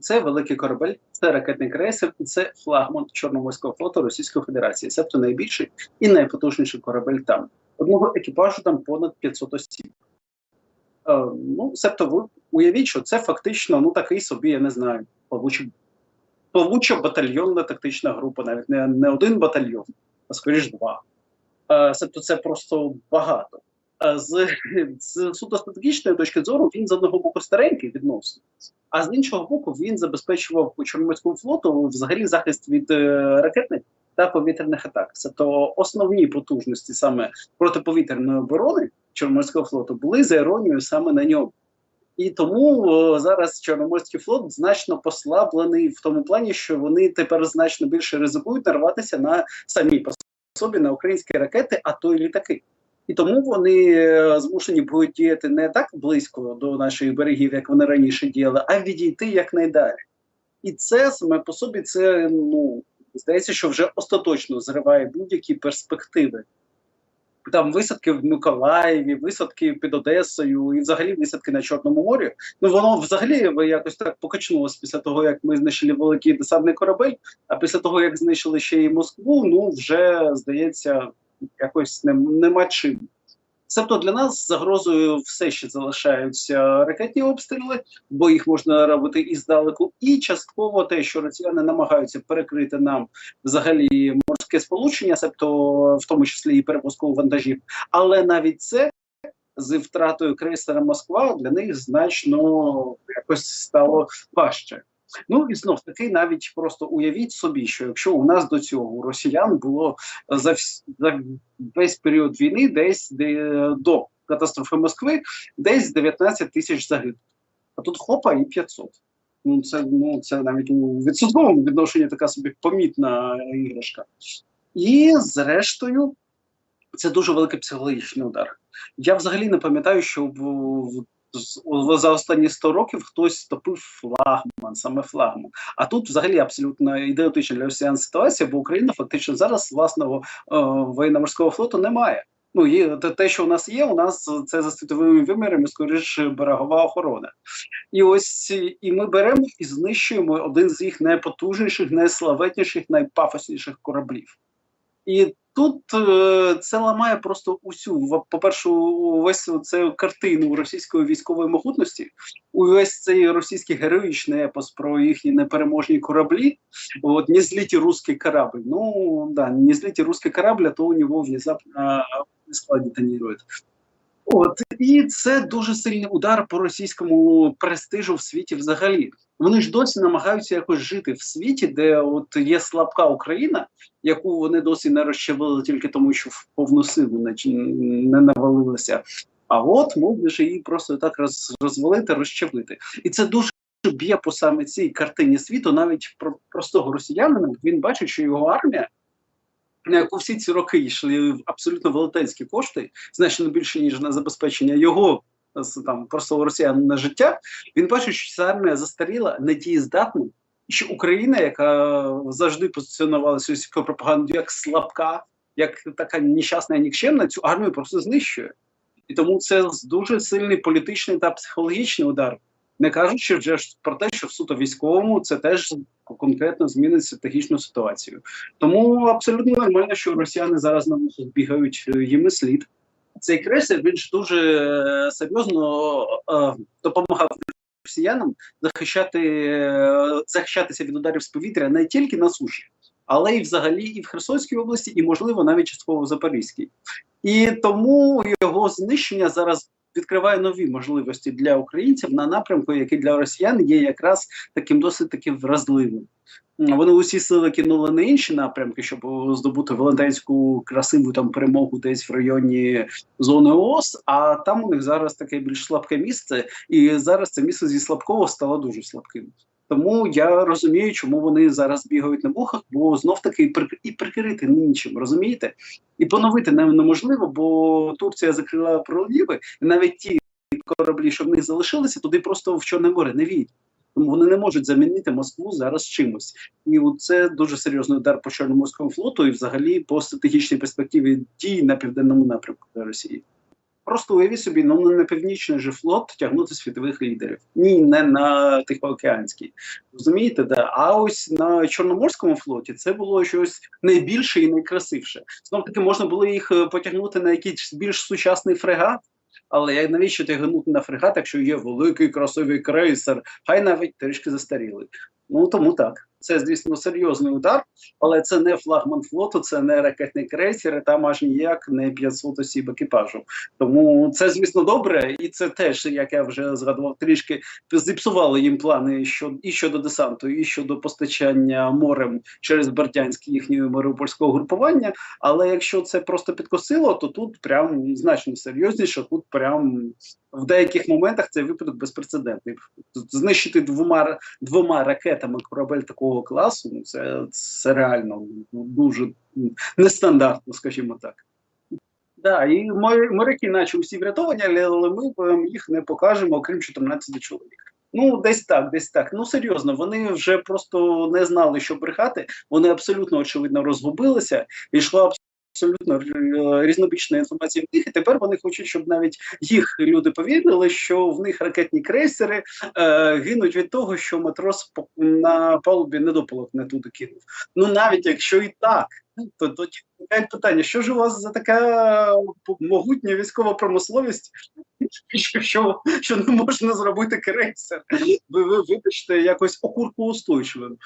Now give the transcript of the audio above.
Це великий корабель, це ракетний крейсер, і це флагман Чорноморського флоту Російської Федерації, себто найбільший і найпотужніший корабель там. Одного екіпажу там понад 500 осіб. Е, ну, себто, ви уявіть, що це фактично ну такий собі, я не знаю, плавучий плавуча батальйонна тактична група, навіть не, не один батальйон, а скоріш два. Е, Себто це просто багато. Е, З, з суто стратегічної точки зору він з одного боку старенький відносно, а з іншого боку, він забезпечував Чорноморському флоту взагалі захист від е, ракетних та повітряних атак. Тобто основні потужності саме протиповітряної оборони Чорноморського флоту були за іронією саме на ньому. І тому о, зараз Чорноморський флот значно послаблений в тому плані, що вони тепер значно більше ризикують нарватися на самі по собі на українські ракети, а то й літаки. І тому вони е, змушені будуть діяти не так близько до наших берегів, як вони раніше діяли, а відійти якнайдалі. І це саме по собі це ну здається, що вже остаточно зриває будь-які перспективи. Там висадки в Миколаєві, висадки під Одесою і взагалі висадки на Чорному морі. Ну воно взагалі якось так покачнулося після того, як ми знищили великий десантний корабель. А після того, як знищили ще й Москву, ну вже здається, якось не, нема чим. Себто для нас загрозою все ще залишаються ракетні обстріли, бо їх можна робити і здалеку, і частково те, що росіяни намагаються перекрити нам взагалі морське сполучення, себто в тому числі і перепуску вантажів. Але навіть це з втратою крейсера Москва для них значно якось стало важче. Ну і знов таки, навіть просто уявіть собі, що якщо у нас до цього у росіян було за, вс- за весь період війни, десь де, до катастрофи Москви, десь 19 тисяч загиблих. А тут хопа і 500. Ну це ну це навіть у відсотковому відношенні така собі помітна іграшка. І зрештою, це дуже великий психологічний удар. Я взагалі не пам'ятаю, що в, за останні 100 років хтось топив флагман, саме флагман. А тут взагалі абсолютно ідеотична для росіян ситуація, бо Україна фактично зараз власного е, воєнно-морського флоту немає. Ну, є те, що у нас є, у нас це за світовими вимірами, скоріш берегова охорона. І ось і- і ми беремо і знищуємо один з їх найпотужніших, найславетніших, найпафосніших кораблів. І тут е, це ламає просто усю, по-перше, увесь цю картину російської військової могутності, увесь цей російський героїчний епос про їхні непереможні кораблі. Вот не злите русский корабль. Ну да, не злите русский корабль, а то у него внезапно скла детонирует. От і це дуже сильний удар по російському престижу в світі взагалі. Вони ж досі намагаються якось жити в світі, де от є слабка Україна, яку вони досі не розчавили тільки тому, що в повну силу не, навалилися. А от можна ж її просто так роз, розвалити, розчавити. І це дуже б'є по саме цій картині світу, навіть про простого росіянина. Він бачить, що його армія, на яку всі ці роки йшли в абсолютно велетенські кошти, значно більше ніж на забезпечення його з- там простого росіянина життя. Він бачить, що ця армія застаріла, недієздатна, і що Україна, яка завжди позиціонувалася російською пропагандою як слабка, як така нещасна нікчемна, цю армію просто знищує. І тому це дуже сильний політичний та психологічний удар. Не кажучи вже ж про те, що в суто військовому це теж конкретно змінить стратегічну ситуацію. Тому абсолютно нормально, що росіяни зараз на вухах бігають е, їм слід. Цей крейсер він ж дуже е, серйозно е, допомагав росіянам захищати, е, захищатися від ударів з повітря не тільки на суші, але й взагалі і в Херсонській області, і можливо навіть частково в Запорізькій. І тому його знищення зараз відкриває нові можливості для українців на напрямку, який для росіян є якраз таким досить таки вразливим. Вони усі сили кинули на інші напрямки, щоб здобути велетенську красиву там перемогу десь в районі зони ООС. А там у них зараз таке більш слабке місце, і зараз це місце зі слабкого стало дуже слабким. Тому я розумію, чому вони зараз бігають на вухах, бо знов таки і прикрити нічим, розумієте? І поновити не- неможливо, бо Турція закрила проливи, і навіть ті кораблі, що в них залишилися, туди просто в Чорне море не війдуть. Тому вони не можуть замінити Москву зараз чимось. І це дуже серйозний удар по Чорноморському флоту і взагалі по стратегічній перспективі дій на південному напрямку Росії. Просто уявіть собі, ну не на північний же флот тягнути світових лідерів. Ні, не на Тихоокеанський. Розумієте, да? А ось на Чорноморському флоті це було щось найбільше і найкрасивше. Знов таки можна було їх е, потягнути на якийсь більш сучасний фрегат. Але навіщо тягнути на фрегат, якщо є великий красивий крейсер, хай навіть трішки застарілий. Ну тому так. Це, звісно, серйозний удар, але це не флагман флоту, це не ракетний крейсер, і там аж ніяк не 500 осіб екіпажу. Тому це, звісно, добре, і це теж, як я вже згадував, трішки зіпсували їм плани що і щодо десанту, і щодо постачання морем через Бердянське їхнього Маріупольського групування. Але якщо це просто підкосило, то тут прям значно серйозніше. Тут прям в деяких моментах цей випадок безпрецедентний. Знищити двома двома ракетами корабель такого класу, ну це, це реально дуже нестандартно, скажімо так. Да, і моря- моряки, наче усі врятовані, але ми вам їх не покажемо, окрім 14 чоловік. Ну, десь так, десь так. Ну серйозно, вони вже просто не знали, що брехати. Вони абсолютно очевидно розгубилися. і йшла абсолютно е, різнобічна інформація в них. І тепер вони хочуть, щоб навіть їх люди повірили, що в них ракетні крейсери е, гинуть від того, що матрос на палубі недопалок не туди кинув. Ну навіть якщо і так, то тоді виникає питання: що ж у вас за така могутня військова промисловість, що, що, що не можна зробити крейсер? Ви, ви вибачте якось окуркоустойчивим.